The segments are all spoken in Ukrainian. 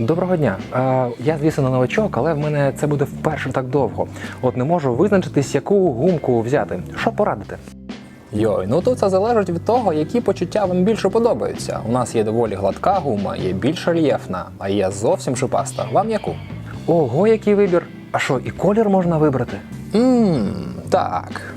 Доброго дня. Я, звісно, новачок, але в мене це буде вперше так довго. От не можу визначитись, яку гумку взяти. Що порадити? Йой, ну тут це залежить від того, які почуття вам більше подобаються. У нас є доволі гладка гума, є більш рельєфна, а є зовсім шипаста. Вам яку? Ого, який вибір! А що, і колір можна вибрати? Ммм, так.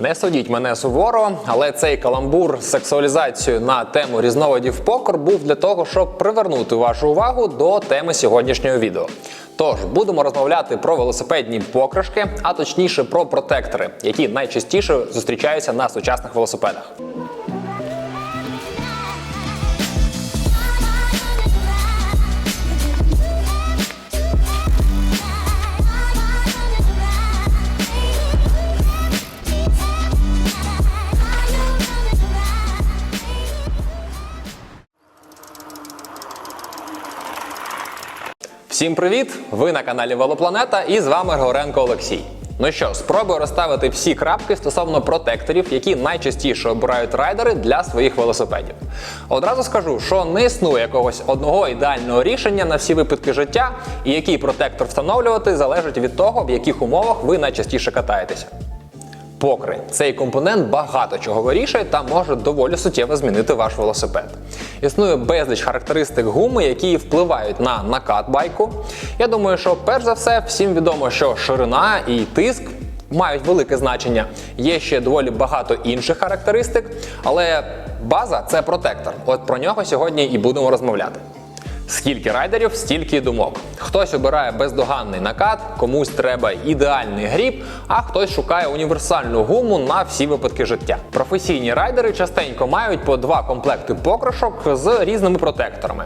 Не судіть мене суворо, але цей каламбур з сексуалізацією на тему різновидів покор був для того, щоб привернути вашу увагу до теми сьогоднішнього відео. Тож будемо розмовляти про велосипедні покришки, а точніше про протектори, які найчастіше зустрічаються на сучасних велосипедах. Всім привіт! Ви на каналі Велопланета і з вами Горенко Олексій. Ну що, спробую розставити всі крапки стосовно протекторів, які найчастіше обирають райдери для своїх велосипедів. Одразу скажу, що не існує якогось одного ідеального рішення на всі випадки життя, і який протектор встановлювати залежить від того, в яких умовах ви найчастіше катаєтеся. Покри. Цей компонент багато чого вирішує та може доволі суттєво змінити ваш велосипед. Існує безліч характеристик гуми, які впливають на накат байку. Я думаю, що перш за все всім відомо, що ширина і тиск мають велике значення. Є ще доволі багато інших характеристик, але база це протектор. От про нього сьогодні і будемо розмовляти. Скільки райдерів, стільки думок. Хтось обирає бездоганний накат, комусь треба ідеальний гріб, а хтось шукає універсальну гуму на всі випадки життя. Професійні райдери частенько мають по два комплекти покрошок з різними протекторами.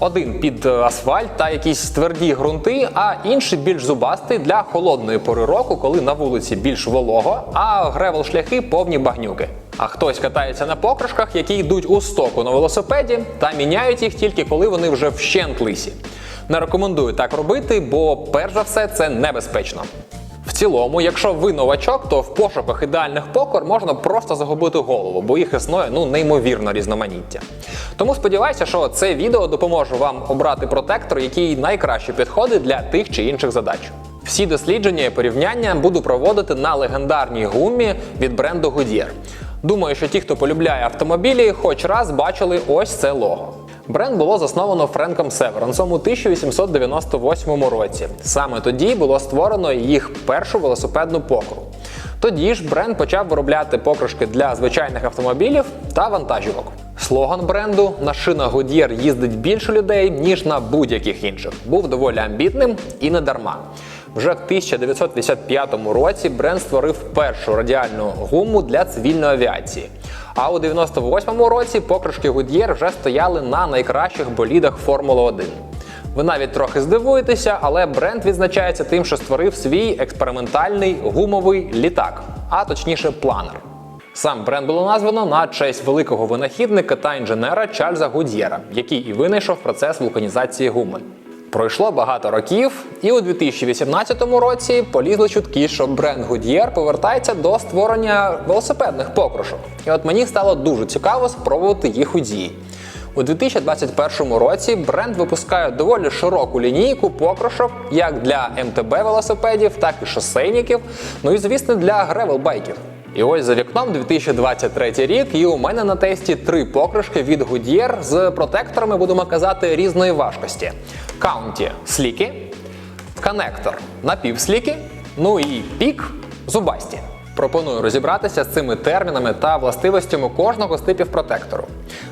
Один під асфальт та якісь тверді ґрунти, а інший більш зубастий для холодної пори року, коли на вулиці більш волого, а гревел шляхи повні багнюки. А хтось катається на покришках, які йдуть у стоку на велосипеді, та міняють їх тільки коли вони вже вщент лисі. Не рекомендую так робити, бо перш за все це небезпечно. В цілому, якщо ви новачок, то в пошуках ідеальних покор можна просто загубити голову, бо їх існує ну неймовірно різноманіття. Тому сподіваюся, що це відео допоможе вам обрати протектор, який найкраще підходить для тих чи інших задач. Всі дослідження і порівняння буду проводити на легендарній гумі від бренду Goodyear. Думаю, що ті, хто полюбляє автомобілі, хоч раз бачили ось це лого. Бренд було засновано Френком Северансом у 1898 році. Саме тоді було створено їх першу велосипедну покру. Тоді ж бренд почав виробляти покришки для звичайних автомобілів та вантажівок. Слоган бренду на шинах Goodyear їздить більше людей, ніж на будь-яких інших. Був доволі амбітним і не дарма. Вже в 1955 році бренд створив першу радіальну гуму для цивільної авіації. А у 98-му році покришки Goodyear вже стояли на найкращих болідах Формули 1. Ви навіть трохи здивуєтеся, але бренд відзначається тим, що створив свій експериментальний гумовий літак, а точніше планер. Сам бренд було названо на честь великого винахідника та інженера Чарльза Гуд'єра, який і винайшов процес вулканізації гуми. Пройшло багато років, і у 2018 році полізли чутки, що бренд Goodyear повертається до створення велосипедних покрушок. І от мені стало дуже цікаво спробувати їх у дії. У 2021 році бренд випускає доволі широку лінійку покрошок як для МТБ велосипедів, так і шосейників, ну і звісно для гревел-байків. І ось за вікном 2023 рік, і у мене на тесті три покришки від Goodyear з протекторами, будемо казати, різної важкості. Каунті сліки, коннектор напівсліки, ну і пік зубасті. Пропоную розібратися з цими термінами та властивостями кожного з типів протектору.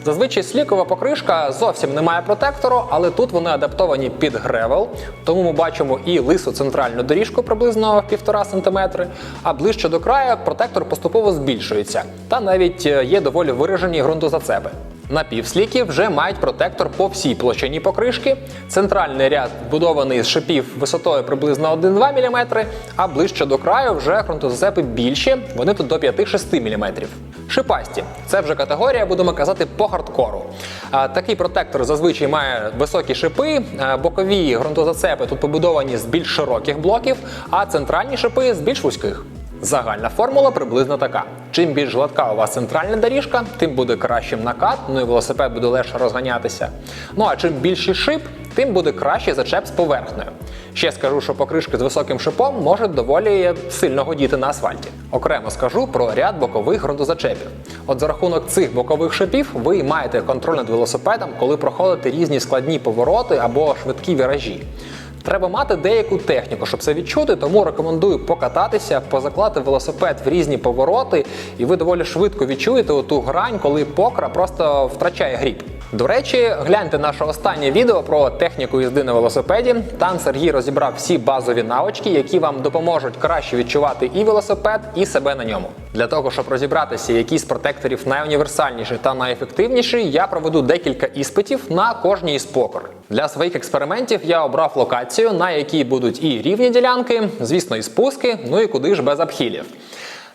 Зазвичай слікова покришка зовсім не має протектору, але тут вони адаптовані під гревел, тому ми бачимо і лису центральну доріжку приблизно 1,5 см, а ближче до краю протектор поступово збільшується, та навіть е, є доволі виражені ґрунтозацепи. Напівсліки вже мають протектор по всій площині покришки. Центральний ряд вбудований з шипів висотою приблизно 1-2 мм, а ближче до краю вже ґрунтозацепи більші, вони тут до 5-6 мм. Шипасті це вже категорія, будемо казати, по хардкору. Такий протектор зазвичай має високі шипи, бокові ґрунтозацепи тут побудовані з більш широких блоків, а центральні шипи з більш вузьких. Загальна формула приблизно така: чим більш гладка у вас центральна доріжка, тим буде кращим накат, ну і велосипед буде легше розганятися. Ну а чим більший шип, тим буде кращий зачеп з поверхнею. Ще скажу, що покришки з високим шипом можуть доволі сильно годіти на асфальті. Окремо скажу про ряд бокових ґрунтозачепів. От за рахунок цих бокових шипів ви маєте контроль над велосипедом, коли проходите різні складні повороти або швидкі віражі. Треба мати деяку техніку, щоб це відчути, тому рекомендую покататися, позаклати велосипед в різні повороти, і ви доволі швидко відчуєте ту грань, коли покра просто втрачає гріб. До речі, гляньте наше останнє відео про техніку їзди на велосипеді. Там Сергій розібрав всі базові навички, які вам допоможуть краще відчувати і велосипед, і себе на ньому. Для того, щоб розібратися, який з протекторів найуніверсальніший та найефективніший, я проведу декілька іспитів на кожній із покор. Для своїх експериментів я обрав локацію, на якій будуть і рівні ділянки, звісно, і спуски, ну і куди ж без обхилів.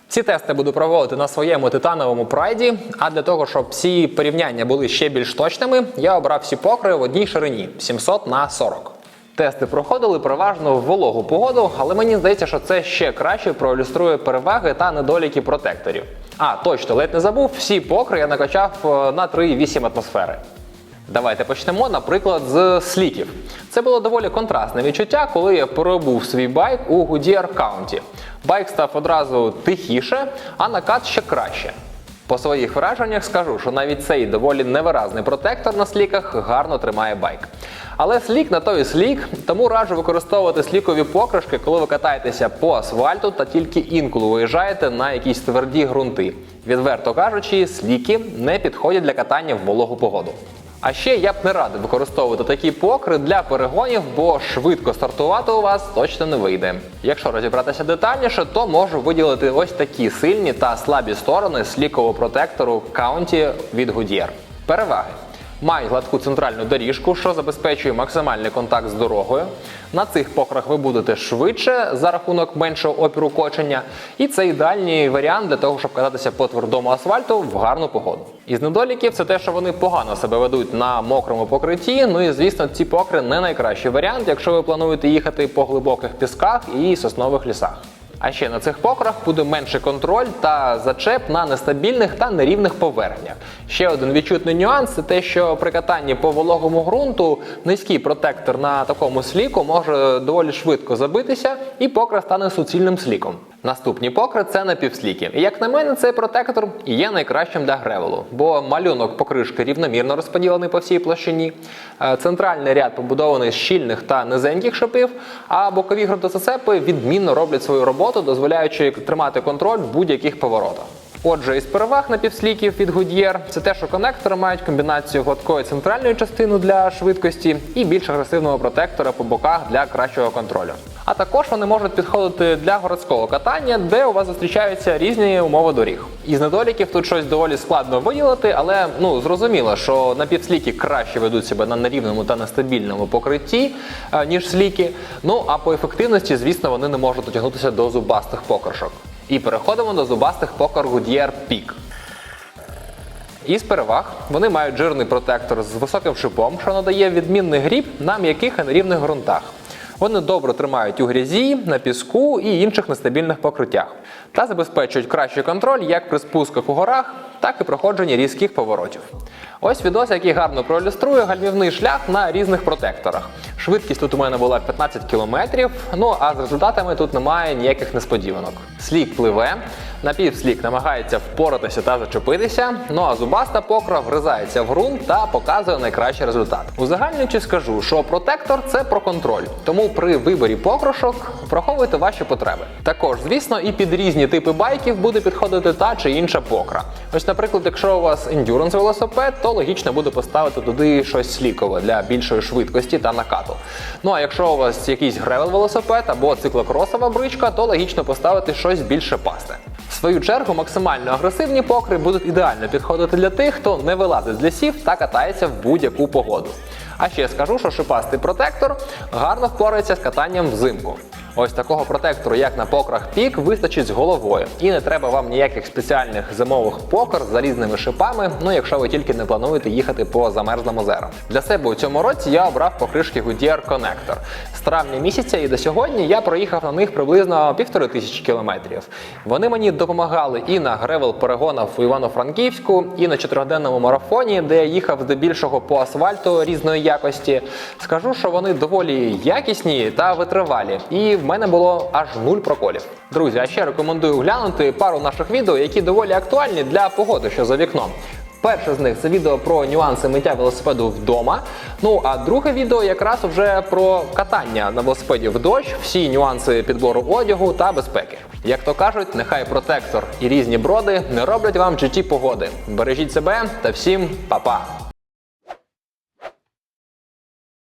Ці тести буду проводити на своєму титановому прайді. А для того, щоб всі порівняння були ще більш точними, я обрав всі покри в одній ширині 700 на 40. Тести проходили переважно в вологу погоду, але мені здається, що це ще краще проілюструє переваги та недоліки протекторів. А, точно, ледь не забув, всі покри я накачав е, на 3,8 атмосфери. Давайте почнемо, наприклад, з сліків. Це було доволі контрастне відчуття, коли я перебув свій байк у Goodyear County. Байк став одразу тихіше, а накат ще краще. По своїх враженнях скажу, що навіть цей доволі невиразний протектор на сліках гарно тримає байк. Але слік на той слік, тому раджу використовувати слікові покришки, коли ви катаєтеся по асфальту та тільки інколи виїжджаєте на якісь тверді ґрунти. Відверто кажучи, сліки не підходять для катання в вологу погоду. А ще я б не радив використовувати такі покри для перегонів, бо швидко стартувати у вас точно не вийде. Якщо розібратися детальніше, то можу виділити ось такі сильні та слабі сторони слікового протектору County від Goodyear. Переваги. Мають гладку центральну доріжку, що забезпечує максимальний контакт з дорогою. На цих покрах ви будете швидше за рахунок меншого опіру кочення. І це ідеальний варіант для того, щоб кататися по твердому асфальту в гарну погоду. Із недоліків це те, що вони погано себе ведуть на мокрому покритті. Ну і звісно, ці покри не найкращий варіант, якщо ви плануєте їхати по глибоких пісках і соснових лісах. А ще на цих покрах буде менше контроль та зачеп на нестабільних та нерівних поверхнях. Ще один відчутний нюанс це те, що при катанні по вологому ґрунту низький протектор на такому сліку може доволі швидко забитися, і покра стане суцільним сліком. Наступні покри це напівсліки. Як на мене, цей протектор є найкращим для гревелу, бо малюнок покришки рівномірно розподілений по всій площині. Е, Центральний ряд побудований з щільних та низеньких шипів, а бокові ґрунтозацепи відмінно роблять свою роботу, дозволяючи тримати контроль в будь-яких поворотах. Отже, із переваг напівсліків від Goodyear це те, що конектори мають комбінацію гладкої центральної частини для швидкості і більш агресивного протектора по боках для кращого контролю. А також вони можуть підходити для городського катання, де у вас зустрічаються різні умови доріг. Із недоліків тут щось доволі складно виділити, але ну зрозуміло, що напівсліки краще ведуть себе на нерівному та нестабільному покритті, е, ніж сліки. Ну а по ефективності, звісно, вони не можуть дотягнутися до зубастих покришок. І переходимо до зубастих покор Goodyear Peak. Із переваг вони мають жирний протектор з високим шипом, що надає відмінний гріб на м'яких і нерівних ґрунтах. Вони добре тримають у грязі, на піску і інших нестабільних покриттях та забезпечують кращий контроль як при спусках у горах, так і проходженні різких поворотів. Ось відос, який гарно проілюструє гальмівний шлях на різних протекторах. Швидкість тут у мене була 15 км, ну а з результатами тут немає ніяких несподіванок. Слік пливе, напівслік намагається впоратися та зачепитися, ну а зубаста покра вгризається в ґрунт та показує найкращий результат. Узагальнюючи скажу, що протектор це про контроль, тому при виборі покрошок враховуйте ваші потреби. Також, звісно, і під різні типи байків буде підходити та чи інша покра. Ось, наприклад, якщо у вас ендюранс велосипед, то логічно буде поставити туди щось слікове для більшої швидкості та накату. Ну а якщо у вас якийсь гревел велосипед або циклокросова бричка, то логічно поставити щось більше пасти. В свою чергу, максимально агресивні покри будуть ідеально підходити для тих, хто не вилазить з лісів та катається в будь-яку погоду. А ще скажу, що шипастий протектор гарно впорається з катанням взимку. Ось такого протектору, як на покрах пік, вистачить з головою. І не треба вам ніяких спеціальних зимових покр з залізними шипами, ну якщо ви тільки не плануєте їхати по замерзлому озерам. Для себе у цьому році я обрав покришки Goodyear Connector. З травня місяця і до сьогодні я проїхав на них приблизно півтори тисячі кілометрів. Вони мені допомагали і на гревел перегонах у Івано-Франківську, і на чотириденному марафоні, де я їхав здебільшого по асфальту різної якості. Скажу, що вони доволі якісні та витривалі. І мене було аж нуль проколів. Друзі, а ще рекомендую глянути пару наших відео, які доволі актуальні для погоди, що за вікном. Перше з них це відео про нюанси миття велосипеду вдома. Ну а друге відео якраз вже про катання на велосипеді в дощ, всі нюанси підбору одягу та безпеки. Як то кажуть, нехай протектор і різні броди не роблять вам житті погоди. Бережіть себе та всім па-па!